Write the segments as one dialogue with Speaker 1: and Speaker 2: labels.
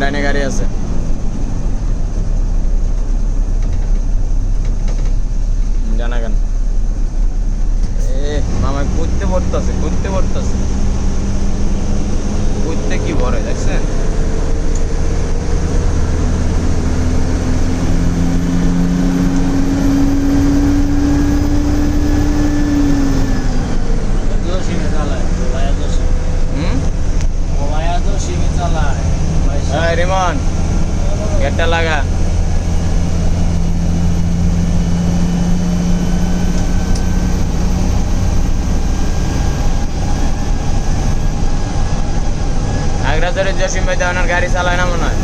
Speaker 1: ডাইনে গাড়ি আছে। জানা কেন? এ মামা করতে পড়তেছে করতে পড়তেছে করতে কি ভরে দেখছেন? সাইমন গেটটা লাগা। আগ্রাজরের জসিম ভাই দেওয়ানোর গাড়ি চালায় না মনে হয়।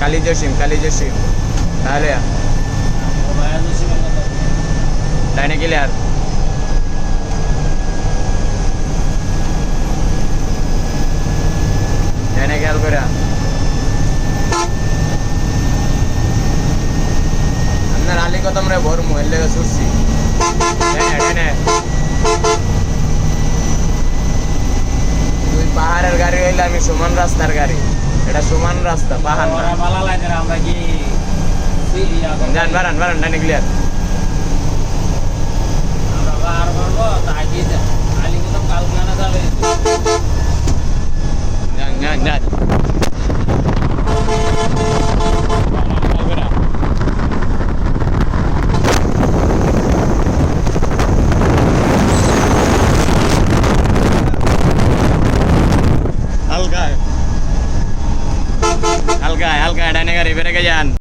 Speaker 1: কালী জসিম কালী জসিম। তাহলে। ডাইনে ক্লিয়ার খেয়াল করে আপনার আলী কদম রে ভর মোবাইল লেগে ছুটছি। তুই পাহাড়ের গাড়ি হইলে আমি সমান রাস্তার গাড়ি। এটা সমান রাস্তা পাহাড় না।
Speaker 2: আমরা কি।
Speaker 1: যান বারান বারান ডাইনে ক্লিয়ার ആൾക്കാടാനൊക്കെ അറിയവരൊക്കെ ഞാൻ